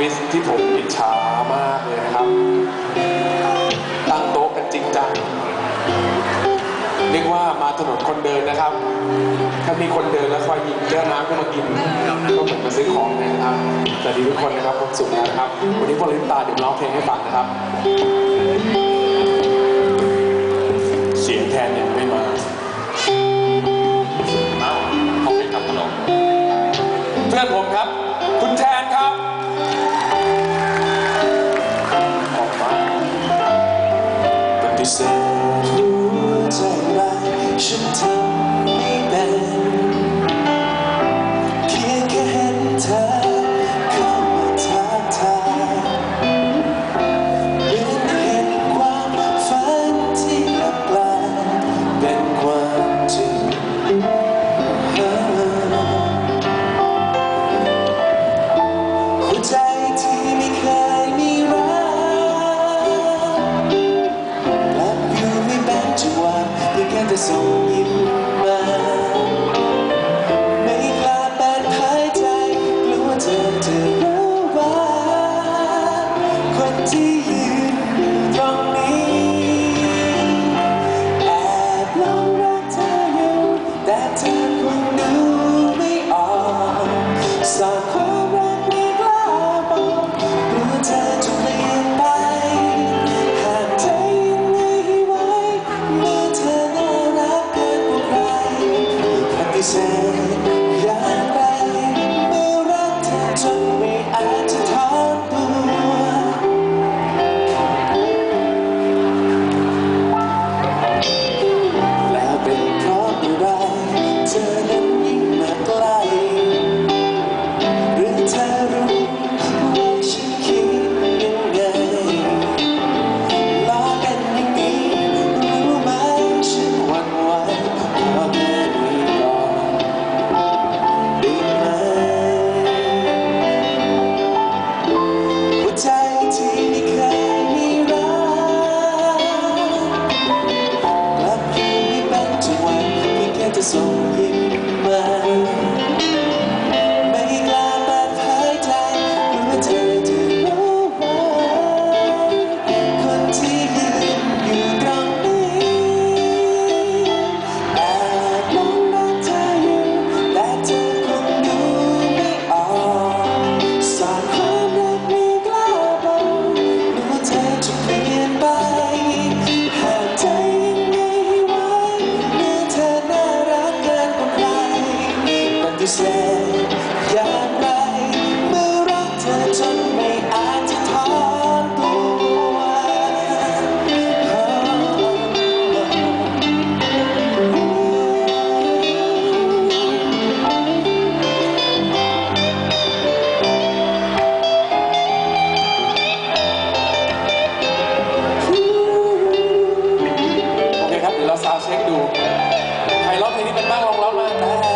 ฟิศที่ผมอิจฉามากเลยนะครับ ตั้งโต๊ะกันจริงจังเรียกว่ามาถนนคนเดินนะครับ ถ้ามีคนเดินแล้วคอยหยิบแก้วน้ำขึ้นมากินก็เหมือนมาซื้อของนะครับสวัสดีทุกคนนะครับความสุขนะครับ วันนี้พวกเราลิปตาเดี๋ยวร้องเพลงให้ฟังนะครับ เสียงแทนยังไม่มา ปฏิ ที่ยืนตรงนี้แอบหลงรักเธออยู่แต่เธอคงดูไม่ออกสอดความรักไม่กล้าบอกกลัวเธอจะเปลี่ยนไปหากใจยังไงให้ไว้เมื่อเธอน่ารักเกินกว่าใครปฏิเสธอย่างไรเมื่อรักเธอจนไม่อาจจะถอน เพี ปฏิเสธอย่างไรเมื่อรักเธอจนไม่อาจจะถอนตัวโอเคครับ เดี๋ยวเราซาวเช็คดู ใครร้องเพลงนี้เป็นบ้างลองร้องมาแต่